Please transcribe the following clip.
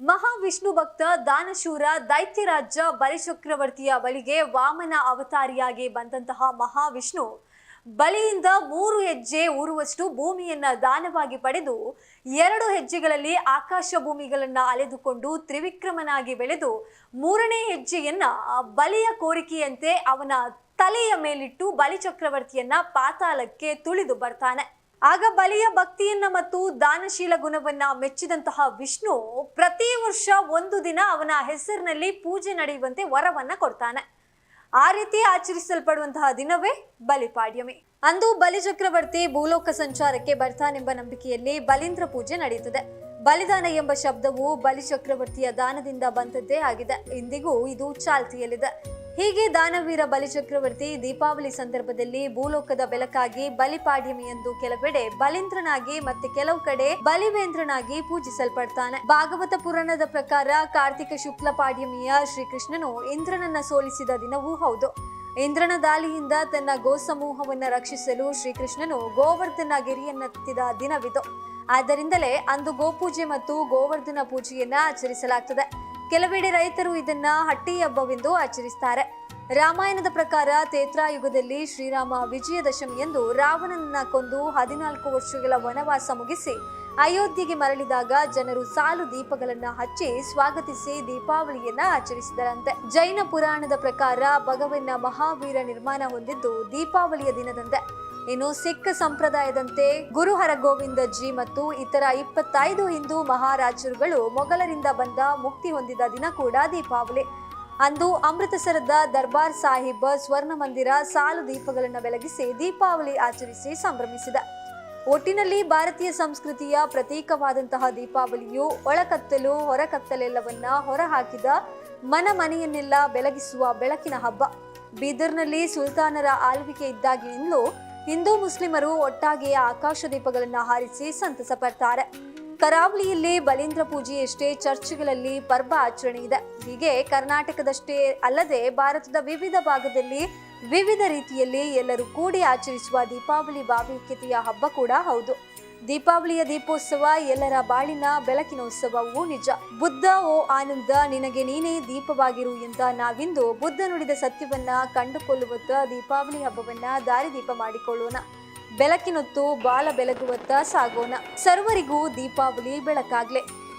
ಮಹಾವಿಷ್ಣು ಭಕ್ತ ದಾನಶೂರ ದೈತ್ಯರಾಜ ಬಲಿಚಕ್ರವರ್ತಿಯ ಬಳಿಗೆ ವಾಮನ ಅವತಾರಿಯಾಗಿ ಬಂದಂತಹ ಮಹಾವಿಷ್ಣು ಬಲಿಯಿಂದ ಮೂರು ಹೆಜ್ಜೆ ಊರುವಷ್ಟು ಭೂಮಿಯನ್ನ ದಾನವಾಗಿ ಪಡೆದು ಎರಡು ಹೆಜ್ಜೆಗಳಲ್ಲಿ ಆಕಾಶ ಭೂಮಿಗಳನ್ನ ಅಲೆದುಕೊಂಡು ತ್ರಿವಿಕ್ರಮನಾಗಿ ಬೆಳೆದು ಮೂರನೇ ಹೆಜ್ಜೆಯನ್ನ ಬಲಿಯ ಕೋರಿಕೆಯಂತೆ ಅವನ ತಲೆಯ ಮೇಲಿಟ್ಟು ಬಲಿಚಕ್ರವರ್ತಿಯನ್ನ ಪಾತಾಳಕ್ಕೆ ತುಳಿದು ಬರ್ತಾನೆ. ಆಗ ಬಲಿಯ ಭಕ್ತಿಯನ್ನ ಮತ್ತು ದಾನಶೀಲ ಗುಣವನ್ನ ಮೆಚ್ಚಿದಂತಹ ವಿಷ್ಣು ಪ್ರತಿ ವರ್ಷ ಒಂದು ದಿನ ಅವನ ಹೆಸರಿನಲ್ಲಿ ಪೂಜೆ ನಡೆಯುವಂತೆ ವರವನ್ನ ಕೊಡ್ತಾನೆ. ಆ ರೀತಿ ಆಚರಿಸಲ್ಪಡುವಂತಹ ದಿನವೇ ಬಲಿಪಾಡ್ಯಮಿ ಅಂದು ಬಲಿಚಕ್ರವರ್ತಿ ಭೂಲೋಕ ಸಂಚಾರಕ್ಕೆ ಬರ್ತಾನೆಂಬ ನಂಬಿಕೆಯಲ್ಲಿ ಬಲೀಂದ್ರ ಪೂಜೆ ನಡೆಯುತ್ತದೆ. ಬಲಿದಾನ ಎಂಬ ಶಬ್ದವು ಬಲಿಚಕ್ರವರ್ತಿಯ ದಾನದಿಂದ ಬಂದದ್ದೇ ಆಗಿದೆ. ಇಂದಿಗೂ ಇದು ಚಾಲ್ತಿಯಲ್ಲಿದೆ. ಹೀಗೆ ದಾನವೀರ ಬಲಿಚಕ್ರವರ್ತಿ ದೀಪಾವಳಿ ಸಂದರ್ಭದಲ್ಲಿ ಭೂಲೋಕದ ಬೆಳಕಾಗಿ ಬಲಿಪಾಡ್ಯಮಿ ಎಂದು ಕೆಲವೆಡೆ ಬಲೀಂದ್ರನಾಗಿ ಮತ್ತೆ ಕೆಲವು ಕಡೆ ಬಲಿವೇಂದ್ರನಾಗಿ ಪೂಜಿಸಲ್ಪಡ್ತಾನೆ. ಭಾಗವತ ಪುರಾಣದ ಪ್ರಕಾರ ಕಾರ್ತಿಕ ಶುಕ್ಲ ಪಾಡ್ಯಮಿಯ ಶ್ರೀಕೃಷ್ಣನು ಇಂದ್ರನನ್ನ ಸೋಲಿಸಿದ ದಿನವೂ ಹೌದು. ಇಂದ್ರನ ದಾಳಿಯಿಂದ ತನ್ನ ಗೋಸಮೂಹವನ್ನ ರಕ್ಷಿಸಲು ಶ್ರೀಕೃಷ್ಣನು ಗೋವರ್ಧನ ಗಿರಿಯನ್ನತ್ತಿದ ದಿನವಿದು. ಆದ್ದರಿಂದಲೇ ಅಂದು ಗೋಪೂಜೆ ಮತ್ತು ಗೋವರ್ಧನ ಪೂಜೆಯನ್ನ ಆಚರಿಸಲಾಗ್ತದೆ. ಕೆಲವೆಡೆ ರೈತರು ಇದನ್ನ ಹಟ್ಟಿ ಹಬ್ಬವೆಂದು ಆಚರಿಸ್ತಾರೆ. ರಾಮಾಯಣದ ಪ್ರಕಾರ ತೇತ್ರಾಯುಗದಲ್ಲಿ ಶ್ರೀರಾಮ ವಿಜಯದಶಮಿಯಂದು ರಾವಣನನ್ನ ಕೊಂದು ಹದಿನಾಲ್ಕು ವರ್ಷಗಳ ವನವಾಸ ಮುಗಿಸಿ ಅಯೋಧ್ಯೆಗೆ ಮರಳಿದಾಗ ಜನರು ಸಾಲು ದೀಪಗಳನ್ನ ಹಚ್ಚಿ ಸ್ವಾಗತಿಸಿ ದೀಪಾವಳಿಯನ್ನ ಆಚರಿಸಿದರಂತೆ. ಜೈನ ಪುರಾಣದ ಪ್ರಕಾರ ಭಗವನ್ನ ಮಹಾವೀರ ನಿರ್ಮಾಣ ಹೊಂದಿದ್ದು ದೀಪಾವಳಿಯ ದಿನದಂತೆ. ಇನ್ನು ಸಿಖ್ ಸಂಪ್ರದಾಯದಂತೆ ಗುರು ಹರಗೋವಿಂದ ಜಿ ಮತ್ತು ಇತರ ಇಪ್ಪತ್ತೈದು ಹಿಂದೂ ಮಹಾರಾಜರುಗಳು ಮೊಘಲರಿಂದ ಬಂದ ಮುಕ್ತಿ ಹೊಂದಿದ ದಿನ ಕೂಡ ದೀಪಾವಳಿ. ಅಂದು ಅಮೃತಸರದ ದರ್ಬಾರ್ ಸಾಹಿಬ್ ಸ್ವರ್ಣ ಮಂದಿರ ಸಾಲು ದೀಪಗಳನ್ನು ಬೆಳಗಿಸಿ ದೀಪಾವಳಿ ಆಚರಿಸಿ ಸಂಭ್ರಮಿಸಿದ. ಒಟ್ಟಿನಲ್ಲಿ ಭಾರತೀಯ ಸಂಸ್ಕೃತಿಯ ಪ್ರತೀಕವಾದಂತಹ ದೀಪಾವಳಿಯು ಒಳಕತ್ತಲು ಹೊರಕತ್ತಲೆಲ್ಲವನ್ನ ಹೊರಹಾಕಿದ ಮನ ಮನೆಯನ್ನೆಲ್ಲ ಬೆಳಗಿಸುವ ಬೆಳಕಿನ ಹಬ್ಬ. ಬೀದರ್ನಲ್ಲಿ ಸುಲ್ತಾನರ ಆಳ್ವಿಕೆ ಇದ್ದಾಗಿನಿಂದಲೂ ಹಿಂದೂ ಮುಸ್ಲಿಮರು ಒಟ್ಟಾಗಿ ಆಕಾಶ ದೀಪಗಳನ್ನು ಹಾರಿಸಿ ಸಂತಸ ಪಡ್ತಾರೆ. ಕರಾವಳಿಯಲ್ಲಿ ಬಲೀಂದ್ರ ಪೂಜೆಯಷ್ಟೇ ಚರ್ಚ್ಗಳಲ್ಲಿ ಪರ್ವ ಆಚರಣೆ ಇದೆ. ಹೀಗೆ ಕರ್ನಾಟಕದಷ್ಟೇ ಅಲ್ಲದೆ ಭಾರತದ ವಿವಿಧ ಭಾಗದಲ್ಲಿ ವಿವಿಧ ರೀತಿಯಲ್ಲಿ ಎಲ್ಲರೂ ಕೂಡಿ ಆಚರಿಸುವ ದೀಪಾವಳಿ ಭಾವೈಕ್ಯತೆಯ ಹಬ್ಬ ಕೂಡ ಹೌದು. ದೀಪಾವಳಿಯ ದೀಪೋತ್ಸವ, ಎಲ್ಲರ ಬಾಳಿನ ಬೆಳಕಿನ ಉತ್ಸವವೂ ನಿಜ. ಬುದ್ಧ, ಓ ಆನಂದ, ನಿನಗೆ ನೀನೇ ದೀಪವಾಗಿರು ಎಂತ ನಾವಿಂದು ಬುದ್ಧ ನುಡಿದ ಸತ್ಯವನ್ನ ಕಂಡುಕೊಳ್ಳುವತ್ತ ದೀಪಾವಳಿ ಹಬ್ಬವನ್ನ ದಾರಿದೀಪ ಮಾಡಿಕೊಳ್ಳೋಣ. ಬೆಳಕಿನೊತ್ತು ಬಾಲ ಬೆಳಗುವತ್ತ ಸಾಗೋಣ. ಸರ್ವರಿಗೂ ದೀಪಾವಳಿ ಬೆಳಕಾಗ್ಲೆ.